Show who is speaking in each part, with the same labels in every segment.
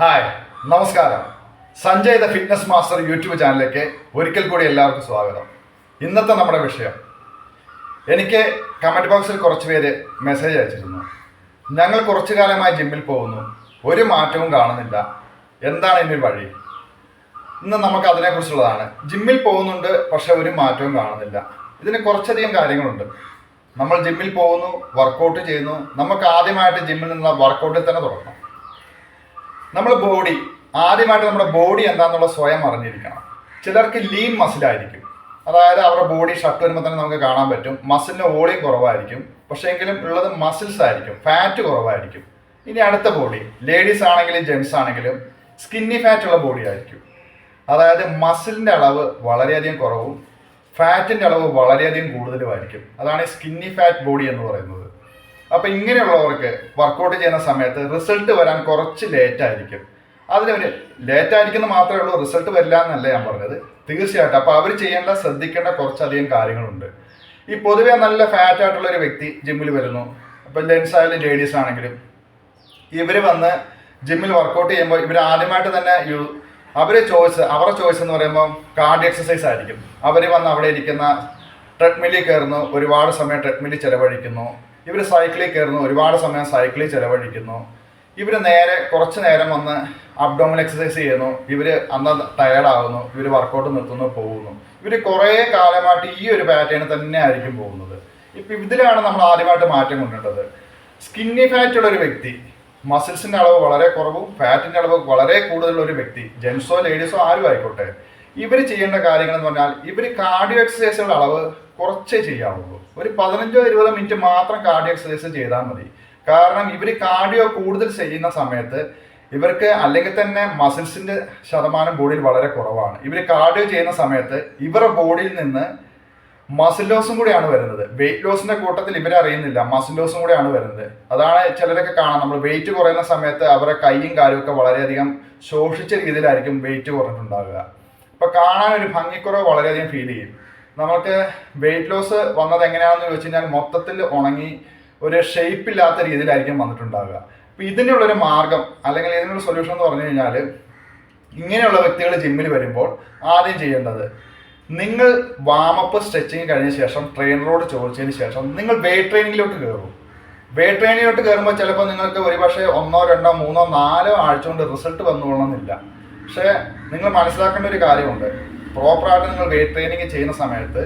Speaker 1: Hi നമസ്കാരം. Sanjay the fitness master YouTube ചാനലിലേക്ക് ഒരിക്കൽ കൂടി എല്ലാവർക്കും സ്വാഗതം. ഇന്നത്തെ നമ്മുടെ വിഷയം. എനിക്ക് കമന്റ് ബോക്സിൽ കുറച്ച് പേര് മെസ്സേജ് അയച്ചിരുന്നു. ഞങ്ങൾ കുറച്ചു കാലമായി ജിമ്മിൽ പോകുന്നു. ഒരു മാറ്റവും കാണുന്നില്ല. എന്താണ് ഇതിന് വഴി? ഇന്ന് നമുക്ക് അതിനെക്കുറിച്ചുള്ളതാണ്. ജിമ്മിൽ പോകുന്നുണ്ട് പക്ഷെ ഒരു മാറ്റവും കാണുന്നില്ല. ഇതിന് കുറച്ചധികം കാര്യങ്ങളുണ്ട്. നമ്മൾ ജിമ്മിൽ പോകുന്നു വർക്കൗട്ട് ചെയ്യുന്നു. നമുക്ക് ആദ്യമായിട്ട് ജിമ്മിൽ നിന്നുള്ള വർക്കൗട്ടിൽ തന്നെ തുടങ്ങണം. നമ്മൾ ബോഡി ആദ്യമായിട്ട് നമ്മുടെ ബോഡി എന്താണെന്നുള്ള സ്വയം അറിഞ്ഞിരിക്കണം. ചിലർക്ക് ലീൻ മസിലായിരിക്കും അതായത് അവരുടെ ബോഡി ഷർട്ട് വരുമ്പോൾ തന്നെ നമുക്ക് കാണാൻ പറ്റും. മസിലിന് വോളിയം കുറവായിരിക്കും. പക്ഷേ എങ്കിലും ഉള്ളത് മസിൽസ് ആയിരിക്കും. ഫാറ്റ് കുറവായിരിക്കും. ഇനി അടുത്ത ബോഡി ലേഡീസ് ആണെങ്കിലും ജെൻസ് ആണെങ്കിലും സ്കിന്നി ഫാറ്റ് ഉള്ള ബോഡി ആയിരിക്കും. അതായത് മസിലിന്റെ അളവ് വളരെയധികം കുറവും ഫാറ്റിന്റെ അളവ് വളരെയധികം കൂടുതലുമായിരിക്കും. അതാണ് സ്കിന്നി ഫാറ്റ് ബോഡി എന്ന് പറയുന്നത്. അപ്പോൾ ഇങ്ങനെയുള്ളവർക്ക് വർക്കൗട്ട് ചെയ്യുന്ന സമയത്ത് റിസൾട്ട് വരാൻ കുറച്ച് ലേറ്റ് ആയിരിക്കും. അതിനൊരു ലേറ്റ് ആയിരിക്കുന്ന മാത്രമേ ഉള്ളൂ റിസൾട്ട് വരില്ല എന്നല്ല ഞാൻ പറഞ്ഞത്. തീർച്ചയായിട്ടും. അപ്പോൾ അവർ ചെയ്യേണ്ട ശ്രദ്ധിക്കേണ്ട കുറച്ചധികം കാര്യങ്ങളുണ്ട്. ഈ പൊതുവെ നല്ല ഫാറ്റ് ആയിട്ടുള്ള ഒരു വ്യക്തി ജിമ്മിൽ വരുന്നു. അപ്പോൾ ജെൻസ് ആയാലും ലേഡീസ് ആണെങ്കിലും ഇവർ വന്ന് ജിമ്മിൽ വർക്കൗട്ട് ചെയ്യുമ്പോൾ ഇവർ ആദ്യമായിട്ട് തന്നെ യു അവരെ ചോയ്സ് അവരുടെ ചോയ്സ് എന്ന് പറയുമ്പോൾ കാർഡ് എക്സസൈസ് ആയിരിക്കും. അവർ വന്ന് അവിടെ ഇരിക്കുന്ന ട്രെഡ്മില്ലിൽ കയറുന്നു ഒരുപാട് സമയം ട്രെഡ്മില്ലിൽ ചിലവഴിക്കുന്നു. ഇവർ സൈക്കിളിൽ കയറുന്നു ഒരുപാട് സമയം സൈക്കിളിൽ ചിലവഴിക്കുന്നു. ഇവർ നേരെ കുറച്ച് നേരം വന്ന് അബ്ഡോമൽ എക്സസൈസ് ചെയ്യുന്നു. ഇവർ അന്ന് ടയർഡാകുന്നു ഇവർ വർക്കൗട്ട് നിർത്തുന്നു പോകുന്നു. ഇവർ കുറേ കാലമായിട്ട് ഈ ഒരു പാറ്റേൺ തന്നെ ആയിരിക്കും പോകുന്നത്. ഇപ്പം ഇതിലാണ് നമ്മൾ ആദ്യമായിട്ട് മാറ്റം കൊണ്ടുവരേണ്ടത് സ്കിന്നി ഫാറ്റ് ഉള്ള ഒരു വ്യക്തി മസിൽസിന്റെ അളവ് വളരെ കുറവും ഫാറ്റിന്റെ അളവ് വളരെ കൂടുതലുള്ള ഒരു വ്യക്തി ജെൻസോ ലേഡീസോ ആരും ആയിക്കോട്ടെ. ഇവർ ചെയ്യേണ്ട കാര്യങ്ങൾ എന്ന് പറഞ്ഞാൽ ഇവർ കാർഡിയോ എക്സസൈസുകളുടെ അളവ് കുറച്ചേ ചെയ്യാവുള്ളൂ. ഒരു പതിനഞ്ചോ ഇരുപതോ മിനിറ്റ് മാത്രം കാർഡിയോ എക്സസൈസ് ചെയ്താൽ മതി. കാരണം ഇവർ കാർഡിയോ കൂടുതൽ ചെയ്യുന്ന സമയത്ത് ഇവർക്ക് അല്ലെങ്കിൽ തന്നെ മസിൽസിന്റെ ശതമാനം ബോഡിയിൽ വളരെ കുറവാണ്. ഇവർ കാർഡിയോ ചെയ്യുന്ന സമയത്ത് ഇവരുടെ ബോഡിയിൽ നിന്ന് മസിൽ ലോസും കൂടിയാണ് വരുന്നത്. വെയിറ്റ് ലോസിന്റെ കൂട്ടത്തിൽ ഇവരെ അറിയുന്നില്ല. മസിൽ ലോസും കൂടിയാണ് വരുന്നത്. അതാണ് ചിലരൊക്കെ കാണാം നമ്മൾ വെയിറ്റ് കുറയുന്ന സമയത്ത് അവരുടെ കൈയും കാലും ഒക്കെ വളരെയധികം ശോഷിച്ച രീതിയിലായിരിക്കും വെയിറ്റ് കുറഞ്ഞിട്ടുണ്ടാകുക അപ്പൊ കാണാൻ ഒരു ഭംഗിക്കുറവ് വളരെയധികം ഫീൽ ചെയ്യും. നമുക്ക് വെയിറ്റ് ലോസ് വന്നത് എങ്ങനെയാണെന്ന് ചോദിച്ചു കഴിഞ്ഞാൽ മൊത്തത്തിൽ ഉണങ്ങി ഒരു ഷേപ്പ് ഇല്ലാത്ത രീതിയിലായിരിക്കും വന്നിട്ടുണ്ടാവുക. അപ്പൊ ഇതിനുള്ളൊരു മാർഗം അല്ലെങ്കിൽ ഇതിനുള്ള സൊല്യൂഷൻ എന്ന് പറഞ്ഞു കഴിഞ്ഞാൽ ഇങ്ങനെയുള്ള വ്യക്തികൾ ജിമ്മിൽ വരുമ്പോൾ ആദ്യം ചെയ്യേണ്ടത് നിങ്ങൾ വാമപ്പ് സ്ട്രെച്ചിങ് കഴിഞ്ഞ ശേഷം ട്രെയിനറോട് ചോദിച്ചതിന് ശേഷം നിങ്ങൾ വെയിറ്റ് ട്രെയിനിങ്ങിലോട്ട് കയറും. വെയിറ്റ് ട്രെയിനിങ്ങിലോട്ട് കയറുമ്പോൾ ചിലപ്പോൾ നിങ്ങൾക്ക് ഒരുപക്ഷെ ഒന്നോ രണ്ടോ മൂന്നോ നാലോ ആഴ്ച കൊണ്ട് റിസൾട്ട് വന്നുകൊള്ളണമെന്നില്ല പക്ഷേ നിങ്ങൾ മനസ്സിലാക്കേണ്ട ഒരു കാര്യമുണ്ട്. പ്രോപ്പറായിട്ട് നിങ്ങൾ വെയിറ്റ് ട്രെയിനിങ് ചെയ്യുന്ന സമയത്ത്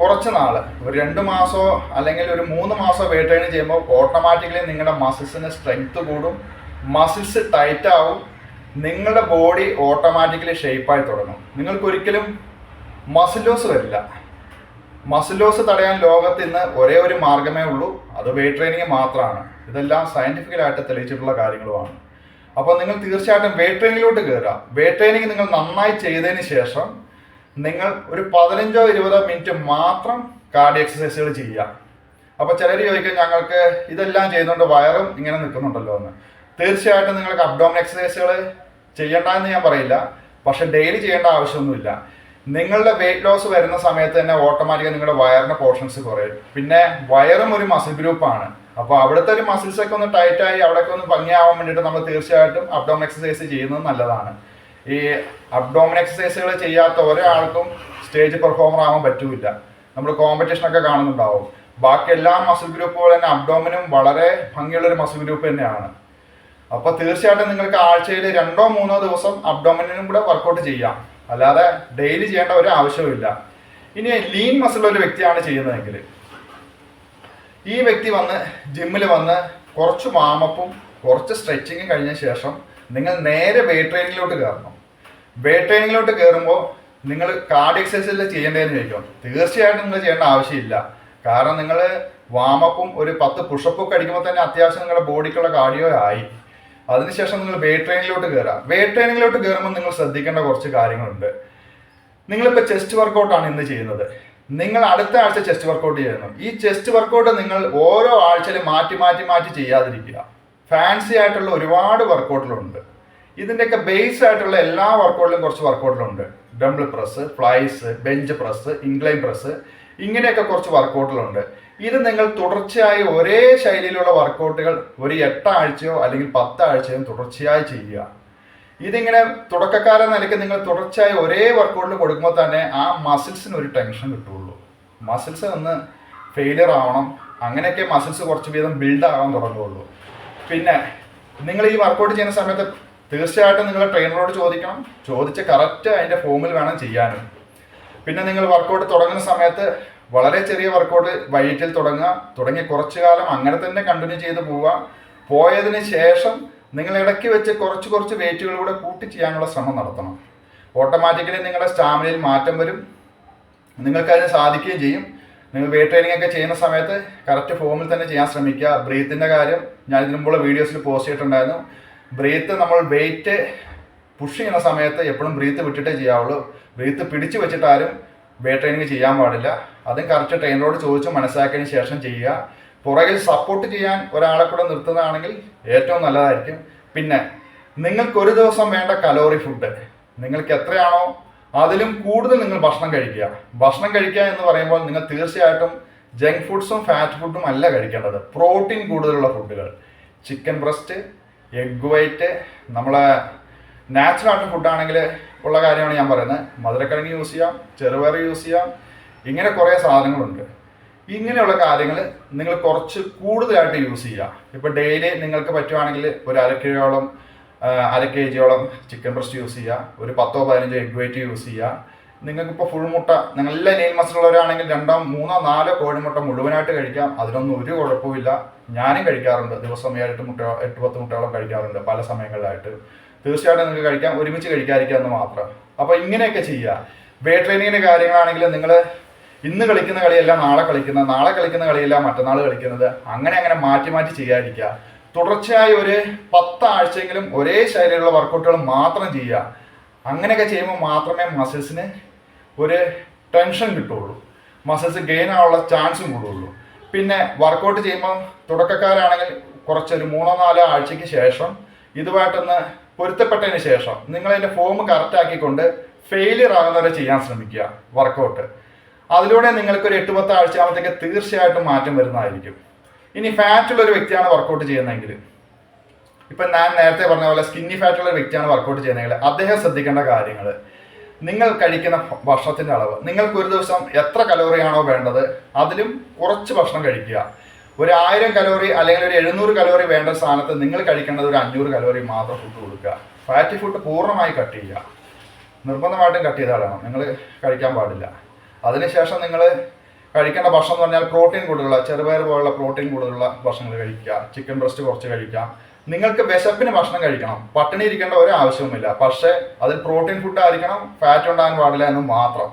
Speaker 1: കുറച്ച് നാൾ ഒരു രണ്ട് മാസമോ അല്ലെങ്കിൽ ഒരു മൂന്ന് മാസമോ വെയിറ്റ് ട്രെയിനിങ് ചെയ്യുമ്പോൾ ഓട്ടോമാറ്റിക്കലി നിങ്ങളുടെ മസിൽസിന് സ്ട്രെങ്ത് കൂടും മസിൽസ് ടൈറ്റ് ആവും നിങ്ങളുടെ ബോഡി ഓട്ടോമാറ്റിക്കലി ഷേപ്പായി തുടങ്ങും. നിങ്ങൾക്ക് ഒരിക്കലും മസിൽ ലോസ് വരില്ല. മസിൽ ലോസ് തടയാൻ ലോകത്ത് ഇന്ന് ഒരേ ഒരു മാർഗമേ ഉള്ളൂ അത് വെയിറ്റ് ട്രെയിനിങ് മാത്രമാണ് ഇതെല്ലാം സയന്റിഫിക്കലായിട്ട് തെളിയിച്ചിട്ടുള്ള കാര്യങ്ങളുമാണ്. അപ്പോൾ നിങ്ങൾ തീർച്ചയായിട്ടും വെയിറ്റ് ട്രെയിനിങ്ങിലോട്ട് കയറുക വെയിറ്റ് ട്രെയിനിങ് നിങ്ങൾ നന്നായി ചെയ്തതിന് ശേഷം നിങ്ങൾ ഒരു പതിനഞ്ചോ ഇരുപതോ മിനിറ്റ് മാത്രം കാർഡിയോ എക്സസൈസുകൾ ചെയ്യുക. അപ്പോൾ ചിലർ ചോദിക്കും ഞങ്ങൾക്ക് ഇതെല്ലാം ചെയ്യുന്നുണ്ട് വയറും ഇങ്ങനെ നിൽക്കുന്നുണ്ടല്ലോ എന്ന്. തീർച്ചയായിട്ടും നിങ്ങൾക്ക് അബ്ഡോമൻ എക്സസൈസുകൾ ചെയ്യണ്ട എന്ന് ഞാൻ പറയില്ല. പക്ഷെ ഡെയിലി ചെയ്യേണ്ട ആവശ്യമൊന്നുമില്ല. നിങ്ങളുടെ വെയിറ്റ് ലോസ് വരുന്ന സമയത്ത് തന്നെ ഓട്ടോമാറ്റിക്കായി നിങ്ങളുടെ വയറിന്റെ പോർഷൻസ് കുറയും. പിന്നെ വയറും ഒരു മസിൽ ഗ്രൂപ്പാണ് അപ്പോൾ അവിടുത്തെ ഒരു മസിൽസ് ഒക്കെ ഒന്ന് ടൈറ്റായി അവിടെയൊക്കെ ഒന്ന് ഭംഗിയാവാൻ വേണ്ടിയിട്ട് നമ്മൾ തീർച്ചയായിട്ടും അബ്ഡോമൻ എക്സസൈസ് ചെയ്യുന്നത് നല്ലതാണ്. ഈ അബ്ഡോമൻ എക്സസൈസുകൾ ചെയ്യാത്ത ഒരാൾക്കും സ്റ്റേജ് പെർഫോമർ ആവാൻ പറ്റൂല നമ്മൾ കോമ്പറ്റീഷനൊക്കെ കാണുന്നുണ്ടാവും. ബാക്കി എല്ലാ മസിൽ ഗ്രൂപ്പുകളും തന്നെ അബ്ഡോമിനും വളരെ ഭംഗിയുള്ള ഒരു മസിൽ ഗ്രൂപ്പ് തന്നെയാണ്. അപ്പൊ തീർച്ചയായിട്ടും നിങ്ങൾക്ക് ആഴ്ചയിൽ രണ്ടോ മൂന്നോ ദിവസം അബ്ഡോമിനും കൂടെ വർക്കൗട്ട് ചെയ്യാം. അല്ലാതെ ഡെയിലി ചെയ്യേണ്ട ഒരു ആവശ്യമില്ല ഇനി ലീൻ മസിൽ ഒരു വ്യക്തിയാണ് ചെയ്യുന്നതെങ്കിൽ. ഈ വ്യക്തി വന്ന് ജിമ്മിൽ വന്ന് കുറച്ച് വാമപ്പും കുറച്ച് സ്ട്രെച്ചിങ്ങും കഴിഞ്ഞ ശേഷം നിങ്ങൾ നേരെ വെയിറ്റ് ട്രെയിനിങ്ങിലോട്ട് കയറണം വെയിറ്റ് ട്രെയിനിങ്ങിലോട്ട് കയറുമ്പോൾ നിങ്ങൾ കാർഡ് എക്സസൈസിൽ ചെയ്യേണ്ടതെന്ന് ചോദിക്കും. തീർച്ചയായിട്ടും നിങ്ങൾ ചെയ്യേണ്ട ആവശ്യമില്ല. കാരണം നിങ്ങൾ വാമപ്പും ഒരു പത്ത് പുഷപ്പൊക്കെ അടിക്കുമ്പോൾ തന്നെ അത്യാവശ്യം നിങ്ങളുടെ ബോഡിക്കുള്ള കാർഡിയോ ആയി. അതിനുശേഷം നിങ്ങൾ വെയിറ്റ് ട്രെയിനിങ്ങിലോട്ട് കയറാം വെയിറ്റ് ട്രെയിനിങ്ങിലോട്ട് കയറുമ്പോൾ നിങ്ങൾ ശ്രദ്ധിക്കേണ്ട കുറച്ച് കാര്യങ്ങളുണ്ട്. നിങ്ങളിപ്പോൾ ചെസ്റ്റ് വർക്കൗട്ടാണ് ഇന്ന് ചെയ്യുന്നത്. നിങ്ങൾ അടുത്ത ആഴ്ച ചെസ്റ്റ് വർക്കൗട്ട് ചെയ്യുന്നു. ഈ ചെസ്റ്റ് വർക്കൗട്ട് നിങ്ങൾ ഓരോ ആഴ്ചയിലും മാറ്റി മാറ്റി മാറ്റി ചെയ്യാതിരിക്കുക. ഫാൻസി ആയിട്ടുള്ള ഒരുപാട് വർക്കൗട്ടുകളുണ്ട് ഇതിന്റെയൊക്കെ ബേസ് ആയിട്ടുള്ള എല്ലാ വർക്കൗട്ടിലും കുറച്ച് വർക്കൗട്ടിലുണ്ട് dumbbell press flies bench press incline press ഇങ്ങനെയൊക്കെ കുറച്ച് വർക്കൗട്ടിലുണ്ട് ഇത് നിങ്ങൾ തുടർച്ചയായി ഒരേ ശൈലിയിലുള്ള വർക്കൗട്ടുകൾ ഒരു എട്ടാഴ്ചയോ അല്ലെങ്കിൽ പത്താഴ്ചയോ തുടർച്ചയായി ചെയ്യുക. ഇതിങ്ങനെ തുടക്കക്കാരൻ നിലയ്ക്ക് നിങ്ങൾ തുടർച്ചയായി ഒരേ വർക്കൗട്ടിൽ കൊടുക്കുമ്പോൾ തന്നെ ആ മസിൽസിന് ഒരു ടെൻഷൻ കിട്ടുള്ളൂ മസിൽസ് ഒന്ന് ഫെയിലിയർ ആവണം. അങ്ങനെയൊക്കെ മസിൽസ് കുറച്ച് വീതം ബിൽഡ് ആവാൻ തുടങ്ങുള്ളൂ പിന്നെ നിങ്ങൾ ഈ വർക്കൗട്ട് ചെയ്യുന്ന സമയത്ത് തീർച്ചയായിട്ടും നിങ്ങൾ ട്രെയിനറോട് ചോദിക്കണം. ചോദിച്ച് കറക്റ്റ് അതിന്റെ ഫോമിൽ വേണം ചെയ്യാനും. പിന്നെ നിങ്ങൾ വർക്കൗട്ട് തുടങ്ങുന്ന സമയത്ത് വളരെ ചെറിയ വർക്കൗട്ട് വൈകിട്ടിൽ തുടങ്ങുക. തുടങ്ങി കുറച്ചു കാലം അങ്ങനെ തന്നെ കണ്ടിന്യൂ ചെയ്ത് പോവുക. പോയതിന് ശേഷം നിങ്ങൾ ഇടയ്ക്ക് വെച്ച് കുറച്ച് കുറച്ച് വെയിറ്റുകൾ കൂടെ കൂട്ടി ചെയ്യാനുള്ള ശ്രമം നടത്തണം. ഓട്ടോമാറ്റിക്കലി നിങ്ങളുടെ സ്റ്റാമിനയിൽ മാറ്റം വരും. നിങ്ങൾക്ക് അതിന് സാധിക്കുകയും ചെയ്യും. നിങ്ങൾ വെയിറ്റ് ട്രെയിനിങ് ഒക്കെ ചെയ്യുന്ന സമയത്ത് കറക്റ്റ് ഫോമിൽ തന്നെ ചെയ്യാൻ ശ്രമിക്കുക. ബ്രീത്തിന്റെ കാര്യം ഞാൻ ഇതിനുമ്പോൾ വീഡിയോസിൽ പോസ്റ്റ് ചെയ്തിട്ടുണ്ടായിരുന്നു. ബ്രീത്ത് നമ്മൾ വെയിറ്റ് പുഷ് ചെയ്യുന്ന സമയത്ത് എപ്പോഴും ബ്രീത്ത് വിട്ടിട്ടേ ചെയ്യാവുള്ളൂ. ബ്രീത്ത് പിടിച്ചു വെച്ചിട്ട് ആരും വെയിറ്റ് ട്രെയിനിങ് ചെയ്യാൻ പാടില്ല. അതും കറക്റ്റ് ട്രെയിനറോട് ചോദിച്ച് മനസ്സിലാക്കിയതിന് ശേഷം ചെയ്യുക. പുറകിൽ സപ്പോർട്ട് ചെയ്യാൻ ഒരാളെ കൂടെ നിർത്തുന്നതാണെങ്കിൽ ഏറ്റവും നല്ലതായിരിക്കും. പിന്നെ നിങ്ങൾക്ക് ഒരു ദിവസം വേണ്ട കലോറി ഫുഡ് നിങ്ങൾക്ക് എത്രയാണോ അതിലും കൂടുതൽ നിങ്ങൾ ഭക്ഷണം കഴിക്കുക. ഭക്ഷണം കഴിക്കുക എന്ന് പറയുമ്പോൾ നിങ്ങൾ തീർച്ചയായിട്ടും ജങ്ക് ഫുഡ്സും ഫാറ്റ് ഫുഡും അല്ല കഴിക്കേണ്ടത്. പ്രോട്ടീൻ കൂടുതലുള്ള ഫുഡുകൾ ചിക്കൻ ബ്രസ്റ്റ് എഗ് വൈറ്റ് നമ്മളെ നാച്ചുറൽ ആയിട്ട് ഫുഡാണെങ്കിൽ ഉള്ള കാര്യമാണ് ഞാൻ പറയുന്നത്. മധുരക്കിഴങ്ങ് യൂസ് ചെയ്യാം ചെറുപയർ യൂസ് ചെയ്യാം ഇങ്ങനെ കുറേ സാധനങ്ങളുണ്ട്. ഇങ്ങനെയുള്ള കാര്യങ്ങൾ നിങ്ങൾ കുറച്ച് കൂടുതലായിട്ട് യൂസ് ചെയ്യുക. ഇപ്പോൾ ഡെയിലി നിങ്ങൾക്ക് പറ്റുവാണെങ്കിൽ ഒരു അര കിലോളം അര കെ ജിയോളം ചിക്കൻ ബ്രസ്റ്റ് യൂസ് ചെയ്യുക. ഒരു പത്തോ പതിനഞ്ചോ എഗ് വൈറ്റ് യൂസ് ചെയ്യുക. നിങ്ങൾക്കിപ്പോൾ ഫുൾ മുട്ട നല്ല നെയിൽ മസിലുള്ളവരാണെങ്കിൽ രണ്ടോ മൂന്നോ നാലോ കോഴിമുട്ട മുഴുവനായിട്ട് കഴിക്കാം. അതിനൊന്നും ഒരു കുഴപ്പമില്ല ഞാനും കഴിക്കാറുണ്ട്. ദിവസം ഏഴെട്ട് മുട്ട എട്ട് പത്ത് മുട്ടയോളം കഴിക്കാറുണ്ട് പല സമയങ്ങളിലായിട്ട്. തീർച്ചയായിട്ടും നിങ്ങൾക്ക് കഴിക്കാം. ഒരുമിച്ച് കഴിക്കാതിരിക്കുക എന്ന് മാത്രം. അപ്പോൾ ഇങ്ങനെയൊക്കെ ചെയ്യുക. വെയിറ്റ് ട്രെയിനിങ്ങിന്റെ കാര്യങ്ങളാണെങ്കിൽ നിങ്ങൾ ഇന്ന് കളിക്കുന്ന കളിയല്ല നാളെ കളിക്കുന്ന നാളെ കളിക്കുന്ന കളിയല്ല മറ്റന്നാൾ കളിക്കുന്നത്. അങ്ങനെ അങ്ങനെ മാറ്റി മാറ്റി ചെയ്യാതിരിക്കുക. തുടർച്ചയായി ഒരു പത്താഴ്ചയെങ്കിലും ഒരേ ശൈലിയിലുള്ള വർക്കൗട്ടുകൾ മാത്രം ചെയ്യുക. അങ്ങനെയൊക്കെ ചെയ്യുമ്പോൾ മാത്രമേ മസിൽസിന് ഒരു ടെൻഷൻ കിട്ടുള്ളൂ മസിൽസ് ഗെയിൻ ആവാനുള്ള ചാൻസും കൂടുള്ളൂ പിന്നെ വർക്കൗട്ട് ചെയ്യുമ്പോൾ തുടക്കക്കാരാണെങ്കിൽ കുറച്ചൊരു മൂന്നോ നാലോ ആഴ്ചയ്ക്ക് ശേഷം ഇതുമായിട്ടൊന്ന് പൊരുത്തപ്പെട്ടതിന് ശേഷം നിങ്ങൾ അതിന്റെ ഫോം കറക്റ്റ് ആക്കിക്കൊണ്ട് ഫെയിലിയർ ആകുന്നവരെ ചെയ്യാൻ ശ്രമിക്കുക വർക്കൗട്ട് അതിലൂടെ നിങ്ങൾക്ക് ഒരു എട്ട് പത്ത് ആഴ്ച ആകുമ്പോഴത്തേക്ക് തീർച്ചയായിട്ടും മാറ്റം വരുന്നതായിരിക്കും. ഇനി ഫാറ്റ് ഉള്ള ഒരു വ്യക്തിയാണ് വർക്കൗട്ട് ചെയ്യുന്നതെങ്കിൽ. ഇപ്പം ഞാൻ നേരത്തെ പറഞ്ഞ പോലെ സ്കിന്നി ഫാറ്റ് ഉള്ള ഒരു വ്യക്തിയാണ് വർക്കൗട്ട് ചെയ്യുന്നതെങ്കിൽ അദ്ദേഹം ശ്രദ്ധിക്കേണ്ട കാര്യങ്ങൾ. നിങ്ങൾ കഴിക്കുന്ന ഭക്ഷണത്തിന്റെ അളവ്. നിങ്ങൾക്ക് ഒരു ദിവസം എത്ര കലോറിയാണോ വേണ്ടത് അതിലും കുറച്ച് ഭക്ഷണം കഴിക്കുക. ഒരു ആയിരം കലോറി അല്ലെങ്കിൽ ഒരു എഴുന്നൂറ് കലോറി വേണ്ട സ്ഥാനത്ത് നിങ്ങൾ കഴിക്കേണ്ടത് ഒരു അഞ്ഞൂറ് കലോറി മാത്രം ഫുഡ് കൊടുക്കുക. ഫാറ്റി ഫുഡ് പൂർണമായി കട്ട് ചെയ്യുക. നിർബന്ധമായിട്ടും കട്ട് ചെയ്താൽ വേണം നിങ്ങൾ കഴിക്കാൻ പാടില്ല. അതിനുശേഷം നിങ്ങൾ കഴിക്കേണ്ട ഭക്ഷണം എന്ന് പറഞ്ഞാൽ പ്രോട്ടീൻ കൂടുതലുള്ള ചെറുപയർ പോലുള്ള പ്രോട്ടീൻ കൂടുതലുള്ള ഭക്ഷണങ്ങൾ കഴിക്കുക. ചിക്കൻ ബ്രസ്റ്റ് കുറച്ച് കഴിക്കാം നിങ്ങൾക്ക് വിശപ്പിന് ഭക്ഷണം കഴിക്കണം. പട്ടിണി ഇരിക്കേണ്ട ഒരു ആവശ്യവുമില്ല. പക്ഷേ അതിൽ പ്രോട്ടീൻ ഫുഡ് ആയിരിക്കണം ഫാറ്റ് ഉണ്ടാകാൻ പാടില്ല എന്ന് മാത്രം.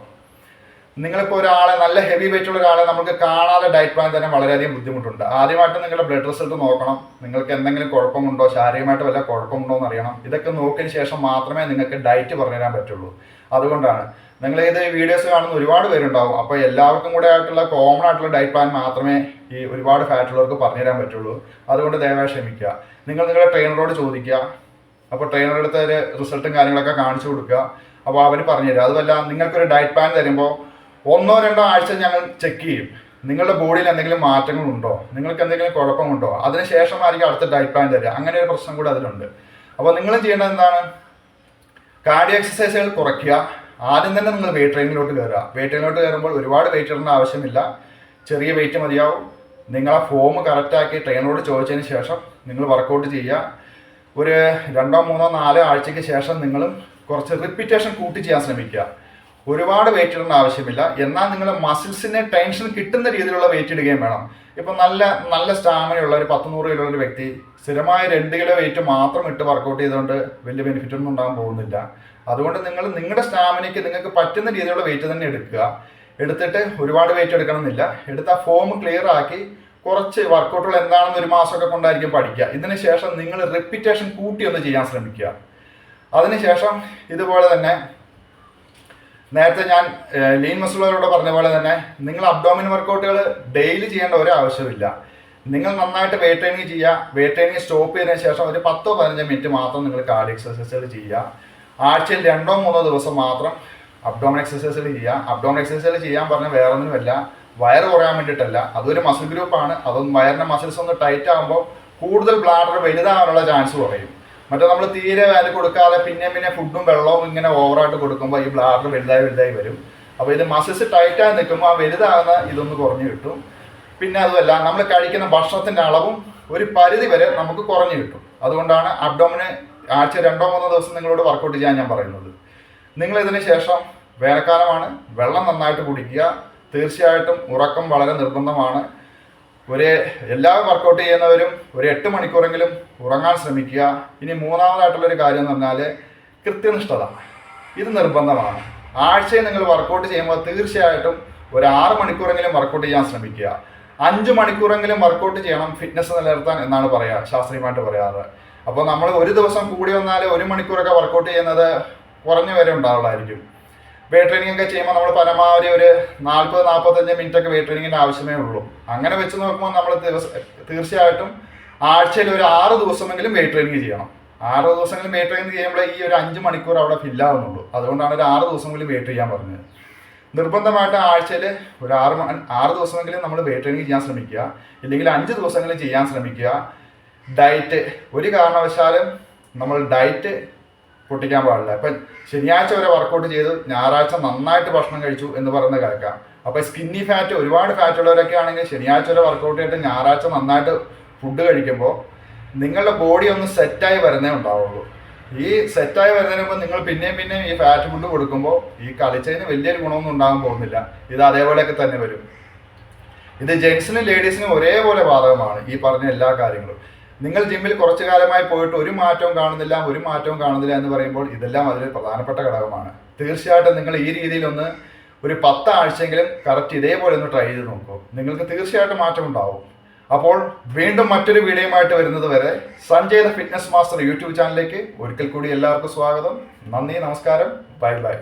Speaker 1: നിങ്ങളിപ്പോൾ ഒരാളെ നല്ല ഹെവി വെയിറ്റ് ഉള്ള ഒരാളെ നമുക്ക് കാണാതെ ഡയറ്റ് പ്ലാൻ തന്നെ വളരെയധികം ബുദ്ധിമുട്ടുണ്ട്. ആദ്യമായിട്ട് നിങ്ങളുടെ ബ്ലഡ് റിസൾട്ട് നോക്കണം. നിങ്ങൾക്ക് എന്തെങ്കിലും കുഴപ്പമുണ്ടോ? ശാരീരികമായിട്ട് വല്ല കുഴപ്പമുണ്ടോ എന്ന് അറിയണം. ഇതൊക്കെ നോക്കിയതിന് ശേഷം മാത്രമേ നിങ്ങൾക്ക് ഡയറ്റ് പറഞ്ഞു പറഞ്ഞുതരാൻ പറ്റുള്ളൂ. അതുകൊണ്ടാണ് നിങ്ങൾ ഇത് വീഡിയോസ് കാണുന്ന ഒരുപാട് പേരുണ്ടാവും. അപ്പോൾ എല്ലാവർക്കും കൂടെ ആയിട്ടുള്ള കോമൺ ആയിട്ടുള്ള ഡയറ്റ് പ്ലാൻ മാത്രമേ ഈ ഒരുപാട് ഫാറ്റുള്ളവർക്ക് പറഞ്ഞുതരാൻ പറ്റുള്ളൂ. അതുകൊണ്ട് ദയവായി ക്ഷമിക്കുക. നിങ്ങൾ നിങ്ങളുടെ ട്രെയിനറോട് ചോദിക്കുക. അപ്പോൾ ട്രെയിനർ അടുത്ത് ഒരു റിസൾട്ടും കാര്യങ്ങളൊക്കെ കാണിച്ചു കൊടുക്കുക. അപ്പോൾ അവർ പറഞ്ഞുതരും. അതുമല്ല നിങ്ങൾക്കൊരു ഡയറ്റ് പ്ലാൻ തരുമ്പോൾ ഒന്നോ രണ്ടോ ആഴ്ച ഞങ്ങൾ ചെക്ക് ചെയ്യും. നിങ്ങളുടെ ബോഡിയിൽ എന്തെങ്കിലും മാറ്റങ്ങളുണ്ടോ നിങ്ങൾക്ക് എന്തെങ്കിലും കുഴപ്പമുണ്ടോ? അതിനുശേഷമായിരിക്കും അടുത്ത ഡയറ്റ് പ്ലാൻ തരിക. അങ്ങനെ ഒരു പ്രശ്നം കൂടെ അതിലുണ്ട്. അപ്പോൾ നിങ്ങൾ ചെയ്യേണ്ടത് എന്താണ്? കാർഡിയോ എക്സസൈസുകൾ കുറയ്ക്കുക. ആദ്യം തന്നെ നിങ്ങൾ വെയിറ്റ് ട്രെയിനിലോട്ട് കയറുക. വെയിറ്റ് ട്രെയിനിലോട്ട് കയറുമ്പോൾ ഒരുപാട് വെയിറ്റ് ആവശ്യമില്ല. ചെറിയ വെയിറ്റ് മതിയാവും. നിങ്ങൾ ആ ഫോം കറക്റ്റാക്കി ട്രെയിനറോട് ചോദിച്ചതിന് ശേഷം നിങ്ങൾ വർക്കൗട്ട് ചെയ്യുക. ഒരു രണ്ടോ മൂന്നോ നാലോ ആഴ്ചയ്ക്ക് ശേഷം നിങ്ങളും കുറച്ച് റിപ്പീറ്റേഷൻ കൂട്ടി ചെയ്യാൻ ശ്രമിക്കുക. ഒരുപാട് വെയിറ്റ് ഇടേണ്ട ആവശ്യമില്ല. എന്നാൽ നിങ്ങൾ മസിൽസിന് ടെൻഷൻ കിട്ടുന്ന രീതിയിലുള്ള വെയിറ്റ് ഇടുകയും വേണം. ഇപ്പം നല്ല നല്ല സ്റ്റാമിന ഉള്ള ഒരു പത്ത് നൂറ് കിലോ ഒരു വ്യക്തി സ്ഥിരമായ രണ്ട് കിലോ വെയിറ്റ് മാത്രം ഇട്ട് വർക്കൗട്ട് ചെയ്തുകൊണ്ട് വലിയ ബെനിഫിറ്റ് ഒന്നും ഉണ്ടാകാൻ പോകുന്നില്ല. അതുകൊണ്ട് നിങ്ങൾ നിങ്ങളുടെ സ്റ്റാമിനയ്ക്ക് നിങ്ങൾക്ക് പറ്റുന്ന രീതിയിലുള്ള വെയിറ്റ് തന്നെ എടുക്കുക. എടുത്തിട്ട് ഒരുപാട് വെയിറ്റ് എടുക്കണമെന്നില്ല. എടുത്ത് ആ ഫോം ക്ലിയർ ആക്കി കുറച്ച് വർക്കൗട്ടുകൾ എന്താണെന്ന് ഒരു മാസമൊക്കെ കൊണ്ടായിരിക്കും പഠിക്കുക. ഇതിനുശേഷം നിങ്ങൾ റിപ്പീറ്റേഷൻ കൂട്ടി ഒന്ന് ചെയ്യാൻ ശ്രമിക്കുക. അതിനുശേഷം ഇതുപോലെ തന്നെ നേരത്തെ ഞാൻ ലീൻ മസിലുകളോട് പറഞ്ഞ പോലെ തന്നെ നിങ്ങൾ അബ്ഡോമിൻ വർക്കൗട്ടുകൾ ഡെയിലി ചെയ്യേണ്ട ഒരു ആവശ്യമില്ല. നിങ്ങൾ നന്നായിട്ട് വെയിറ്റ് ട്രെയിനിങ് ചെയ്യുക. വെയിറ്റ് ട്രെയിനിങ് സ്റ്റോപ്പ് ചെയ്തതിനു ശേഷം ഒരു പത്തോ പതിനഞ്ചോ മിനിറ്റ് മാത്രം നിങ്ങൾ കാർഡ് എക്സസൈസുകൾ ചെയ്യുക. ആഴ്ചയിൽ രണ്ടോ മൂന്നോ ദിവസം മാത്രം അബ്ഡോമൻ എക്സസൈസുകൾ ചെയ്യുക. അബ്ഡോമൻ എക്സസൈസുകൾ ചെയ്യാൻ പറഞ്ഞ വേറെ ഒന്നുമല്ല വയറ് കുറയാൻ വേണ്ടിയിട്ടല്ല. അതൊരു മസിൽ ഗ്രൂപ്പാണ് അതും വയറിന്റെ മസിൽസ് ഒന്ന് ടൈറ്റ് ആകുമ്പോൾ കൂടുതൽ ബ്ലാഡർ വലുതാകാനുള്ള ചാൻസ് കുറയും. മറ്റേ നമ്മൾ തീരെ വാല്യൂ കൊടുക്കാതെ പിന്നെ പിന്നെ ഫുഡും വെള്ളവും ഇങ്ങനെ ഓവറായിട്ട് കൊടുക്കുമ്പോൾ ഈ ബ്ലാഡർ വലുതായി വലുതായി വരും. അപ്പോൾ ഇത് മസിൽസ് ടൈറ്റായി നിൽക്കുമ്പോൾ ആ വലുതാകുന്ന ഇതൊന്ന് കുറഞ്ഞു കിട്ടും. പിന്നെ അതുമല്ല നമ്മൾ കഴിക്കുന്ന ഭക്ഷണത്തിന്റെ അളവും ഒരു പരിധി വരെ നമുക്ക് കുറഞ്ഞു കിട്ടും. അതുകൊണ്ടാണ് അബ്ഡോമിന് ആഴ്ച രണ്ടോ മൂന്നോ ദിവസം നിങ്ങളോട് വർക്കൗട്ട് ചെയ്യാൻ ഞാൻ പറയുന്നത് നിങ്ങൾ ഇതിന് ശേഷം വേനൽക്കാലമാണ് വെള്ളം നന്നായിട്ട് കുടിക്കുക. തീർച്ചയായിട്ടും ഉറക്കം വളരെ നിർബന്ധമാണ്. ഒരു എല്ലാ വർക്കൗട്ട് ചെയ്യുന്നവരും ഒരു എട്ട് മണിക്കൂറെങ്കിലും ഉറങ്ങാൻ ശ്രമിക്കുക. ഇനി മൂന്നാമതായിട്ടുള്ളൊരു കാര്യം എന്ന് പറഞ്ഞാൽ കൃത്യനിഷ്ഠത. ഇത് നിർബന്ധമാണ്. ആഴ്ചയിൽ നിങ്ങൾ വർക്കൗട്ട് ചെയ്യുമ്പോൾ തീർച്ചയായിട്ടും ഒരു ആറ് മണിക്കൂറെങ്കിലും വർക്കൗട്ട് ചെയ്യാൻ ശ്രമിക്കുക. അഞ്ച് മണിക്കൂറെങ്കിലും വർക്കൗട്ട് ചെയ്യണം ഫിറ്റ്നസ് നിലനിർത്താൻ എന്നാണ് പറയുക ശാസ്ത്രീയമായിട്ട് പറയാറ്. അപ്പോൾ നമ്മൾ ഒരു ദിവസം കൂടി വന്നാൽ ഒരു മണിക്കൂറൊക്കെ വർക്കൗട്ട് ചെയ്യുന്നത് കുറഞ്ഞു വരെ ഉണ്ടാവുള്ളായിരിക്കും. വെയിറ്റ് ട്രെയിനിങ് ഒക്കെ ചെയ്യുമ്പോൾ നമ്മൾ പരമാവധി ഒരു നാൽപ്പത് നാൽപ്പത്തഞ്ച് മിനിറ്റ് ഒക്കെ വെയിറ്റ് ട്രെയിനിങ്ങിന്റെ ആവശ്യമേ ഉള്ളൂ. അങ്ങനെ വെച്ച് നോക്കുമ്പോൾ നമ്മൾ തീർച്ചയായിട്ടും ആഴ്ചയിൽ ഒരു ആറ് ദിവസമെങ്കിലും വെയിറ്റ് ട്രെയിനിങ് ചെയ്യണം. ആറ് ദിവസമെങ്കിലും വെയിറ്റ് ട്രെയിനിങ് ചെയ്യുമ്പോൾ ഈ ഒരു അഞ്ച് മണിക്കൂർ അവിടെ ഫില്ലാവുന്നുള്ളൂ അതുകൊണ്ടാണ് ഒരു ആറ് ദിവസമെങ്കിലും വെയിറ്റ് ചെയ്യാൻ പറഞ്ഞത്. നിർബന്ധമായിട്ട് ആഴ്ചയിൽ ഒരു ആറ് ആറ് ദിവസമെങ്കിലും നമ്മൾ വെയിറ്റ് ട്രെയിനിങ് ചെയ്യാൻ ശ്രമിക്കുക. ഇല്ലെങ്കിൽ അഞ്ച് ദിവസമെങ്കിലും ചെയ്യാൻ ശ്രമിക്കുക. ഡയറ്റ് ഒരു കാരണവശാലും നമ്മൾ ഡയറ്റ് പൊട്ടിക്കാൻ പാടില്ല. അപ്പം ശനിയാഴ്ച വരെ വർക്കൗട്ട് ചെയ്തു ഞായറാഴ്ച നന്നായിട്ട് ഭക്ഷണം കഴിച്ചു എന്ന് പറയുന്ന കേൾക്കാം. അപ്പോൾ സ്കിന്നി ഫാറ്റ് ഒരുപാട് ഫാറ്റ് ഉള്ളവരൊക്കെ ആണെങ്കിൽ ശനിയാഴ്ച വരെ വർക്കൗട്ട് ചെയ്തിട്ട് ഞായറാഴ്ച നന്നായിട്ട് ഫുഡ് കഴിക്കുമ്പോൾ നിങ്ങളുടെ ബോഡി ഒന്ന് സെറ്റായി വരുന്നേ ഉണ്ടാവുള്ളൂ. ഈ സെറ്റായി വരുന്നതിന് മുമ്പ് നിങ്ങൾ പിന്നെയും പിന്നെയും ഈ ഫാറ്റ് ഫുഡ് കൊടുക്കുമ്പോൾ ഈ കളിച്ചതിന് വലിയൊരു ഗുണമൊന്നും ഉണ്ടാകാൻ പോകുന്നില്ല. ഇത് അതേപോലെയൊക്കെ തന്നെ വരും. ഇത് ജെൻസിനും ലേഡീസിനും ഒരേപോലെ ബാധകമാണ് ഈ പറഞ്ഞ എല്ലാ കാര്യങ്ങളും. നിങ്ങൾ ജിമ്മിൽ കുറച്ചു കാലമായി പോയിട്ട് ഒരു മാറ്റവും കാണുന്നില്ല ഒരു മാറ്റവും കാണുന്നില്ല എന്ന് പറയുമ്പോൾ ഇതെല്ലാം അതിൽ പ്രധാനപ്പെട്ട ഘടകമാണ്. തീർച്ചയായിട്ടും നിങ്ങൾ ഈ രീതിയിലൊന്ന് ഒരു പത്ത് ആഴ്ചയെങ്കിലും കറക്റ്റ് ഇതേപോലെ ഒന്ന് ട്രൈ ചെയ്ത് നോക്കൂ. നിങ്ങൾക്ക് തീർച്ചയായിട്ടും മാറ്റം ഉണ്ടാവും. അപ്പോൾ വീണ്ടും മറ്റൊരു വീഡിയോയുമായിട്ട് വരുന്നത് വരെ Sanjay the fitness master YouTube ചാനലിലേക്ക് ഒരിക്കൽ കൂടി എല്ലാവർക്കും സ്വാഗതം. നന്ദി നമസ്കാരം. Bye bye.